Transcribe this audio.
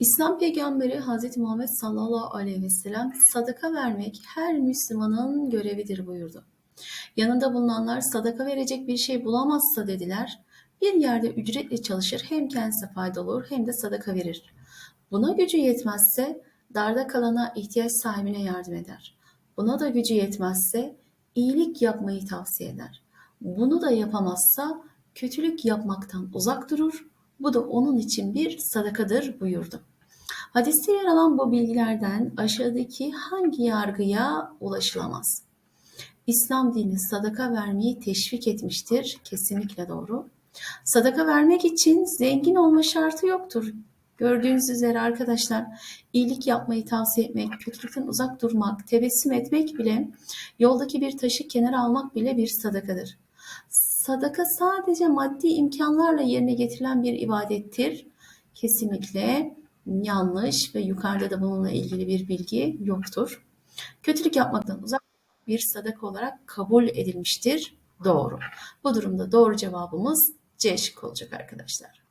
İslam peygamberi Hz. Muhammed sallallahu aleyhi ve sellem sadaka vermek her Müslümanın görevidir buyurdu. Yanında bulunanlar sadaka verecek bir şey bulamazsa dediler, bir yerde ücretle çalışır hem kendisine faydalı olur hem de sadaka verir. Buna gücü yetmezse darda kalana ihtiyaç sahibine yardım eder. Buna da gücü yetmezse iyilik yapmayı tavsiye eder. Bunu da yapamazsa kötülük yapmaktan uzak durur. Bu da onun için bir sadakadır buyurdu. Hadiste yer alan bu bilgilerden aşağıdaki hangi yargıya ulaşılamaz? İslam dini sadaka vermeyi teşvik etmiştir. Kesinlikle doğru. Sadaka vermek için zengin olma şartı yoktur. Gördüğünüz üzere arkadaşlar iyilik yapmayı tavsiye etmek, kötülükten uzak durmak, tebessüm etmek bile, yoldaki bir taşı kenara almak bile bir sadakadır. Sadaka sadece maddi imkanlarla yerine getirilen bir ibadettir. Kesinlikle yanlış ve yukarıda da bununla ilgili bir bilgi yoktur. Kötülük yapmaktan uzak bir sadaka olarak kabul edilmiştir. Doğru. Bu durumda doğru cevabımız C şıkkı olacak arkadaşlar.